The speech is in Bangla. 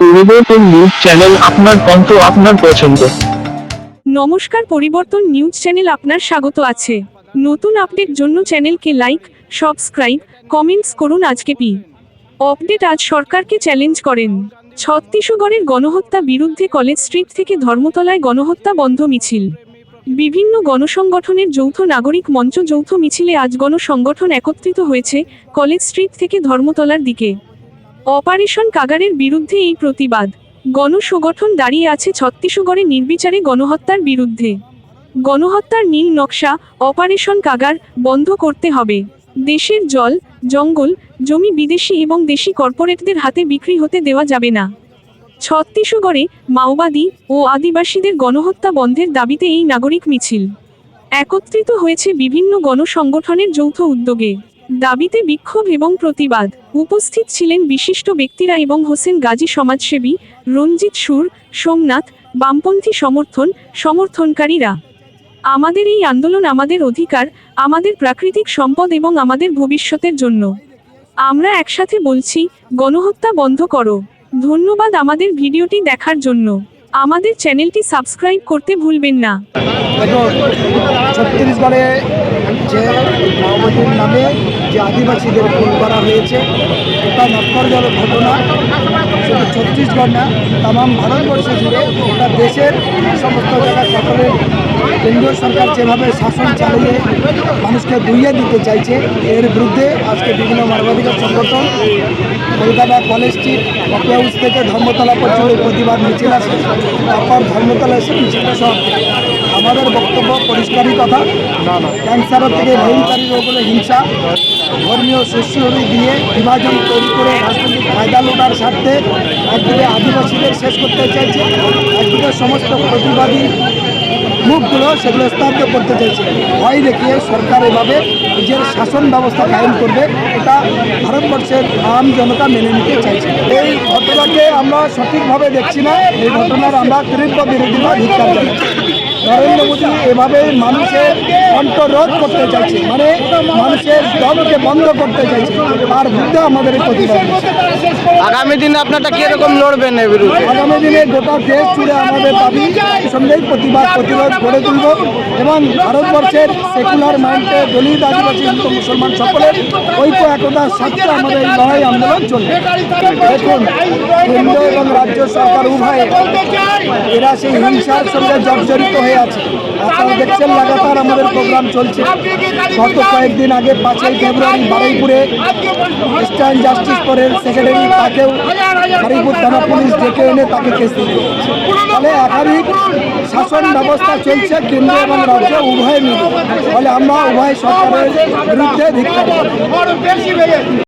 পরিবর্তন নিউজ চ্যানেল আপনার কণ্ঠ, আপনার পছন্দ। নমস্কার, পরিবর্তন নিউজ চ্যানেল আপনার স্বাগত আছে। নতুন আপডেট জন্য চ্যানেলকে লাইক সাবস্ক্রাইব কমেন্টস করুন আজকে পি। আপডেট আজ সরকারকে চ্যালেঞ্জ করেন। ছত্তিশগড়ের গণহত্যা বিরুদ্ধে কলেজ স্ট্রিট থেকে ধর্মতলায় গণহত্যা বন্ধ মিছিল। বিভিন্ন গণসংগঠনের যৌথ নাগরিক মঞ্চ যৌথ মিছিলে আজ গণসংগঠন একত্রিত হয়েছে কলেজ স্ট্রিট থেকে ধর্মতলার দিকে। অপারেশন কাগারের বিরুদ্ধে এই প্রতিবাদ। গণসংগঠন দাঁড়িয়ে আছে ছত্তিশগড়ে নির্বিচারে গণহত্যার বিরুদ্ধে। গণহত্যার নীল নকশা, অপারেশন কাগার, বন্ধ করতে হবে। দেশের জল, জঙ্গল, জমি বিদেশি এবং দেশি কর্পোরেটদের হাতে বিক্রি হতে দেওয়া যাবে না। ছত্তিশগড়ে মাওবাদী ও আদিবাসীদের গণহত্যা বন্ধের দাবিতে এই নাগরিক মিছিল। একত্রিত হয়েছে বিভিন্ন গণসংগঠনের যৌথ উদ্যোগে। দাবিতে বিক্ষোভ এবং প্রতিবাদ। উপস্থিত ছিলেন বিশিষ্ট ব্যক্তিরা এবং হোসেন গাজী সমাজসেবী, রঞ্জিত সুর, সোমনাথ, বামপন্থী সমর্থন, সমর্থনকারীরা। আমাদের এই আন্দোলন আমাদের অধিকার, আমাদের প্রাকৃতিক সম্পদ এবং আমাদের ভবিষ্যতের জন্য। আমরা একসাথে বলছি, গণহত্যা বন্ধ করো। ধন্যবাদ আমাদের ভিডিওটি দেখার জন্য। আমাদের চ্যানেলটি সাবস্ক্রাইব করতে ভুলবেন না। যে নামে যে আদিবাসীদের খুন করা হয়েছে, এটা নক্ষরজনক ঘটনা শুধু ছত্তিশগড় না তাম ভারতবর্ষ জুড়ে গোটা দেশের সমস্ত জায়গায় সকলের কেন্দ্রীয় সরকার যেভাবে শাসন চালিয়ে মানুষকে দুইয়ে দিতে চাইছে, এর বিরুদ্ধে আজকে বিভিন্ন মানবাধিকার সংগঠন, কলকাতা কলেজ স্ট্রিট হাউস থেকে ধর্মতলা পর্যন্ত প্রতিবাদ মিছিল আসে, তারপর ধর্মতলা এসে মিছিলটা সব আমাদের বক্তব্য পরিষ্কারই কথা। ক্যান্সারের থেকে ভয়ঙ্করী রোগ হলো হিংসা। ধর্মীয় শস্যরি দিয়ে বিভাজন তৈরি করে রাজনৈতিক ফায়দা লোটার স্বার্থে একদিকে আদিবাসীদের শেষ করতে চাইছে একদিকে সমস্ত প্রতিবাদী মুখগুলো সেগুলো স্তব্ধ করতে চাইছে। ভয় দেখিয়ে সরকার এভাবে নিজের শাসন ব্যবস্থা কায়েম করবে এটা ভারতবর্ষের আম জনতা মেনে নিতে চাইছে। এই ঘটনাকে আমরা সঠিকভাবে দেখছি না এই ঘটনার আমরা তীব্র বিরোধিতা ধিক্কার জানাচ্ছি। নরেন্দ্র মোদী এভাবে মানুষের কণ্ঠরোধ করতে চাইছে। মানে মানুষের দমকে বন্ধ করতে চাইছে। আর বিরুদ্ধে আমাদের প্রতিবাদ আগামী দিনে আপনারটা কীরকম লড়বেন এর বিরুদ্ধে? আগামী দিনে গোটা দেশ জুড়ে আমাদের দাবি সঙ্গেই প্রতিবাদ প্রতিরোধ গড়ে তুলব এবং ভারতবর্ষের সেকুলার মাইন্ডে দলিত আদিবাসী হিন্দু মুসলমান সকলের ঐক্য একতার স্বার্থে আমাদের এই লড়াই আন্দোলন চলবে। দেখুন কেন্দ্র এবং রাজ্য সরকার উভয়ে এরা সেই হিংসার সঙ্গে জর্জরিত হয়ে আছে। আপনারা দেখছেন লাগাতার আমাদের প্রোগ্রাম চলছে। গত কয়েকদিন আগে পাঁচই ফেব্রুয়ারি বারুইপুরে ইস্টার্ন জাস্টিস ফোরের সেক্রেটারি তাকেও বারুইপুর থানা পুলিশ ডেকে এনে তাকে কেস দিতে ফলে একাধিক শাসন ব্যবস্থা চলছে কেন্দ্র এবং রাজ্য উভয় মিলে। ফলে আমরা উভয় সরকারের বিরুদ্ধে।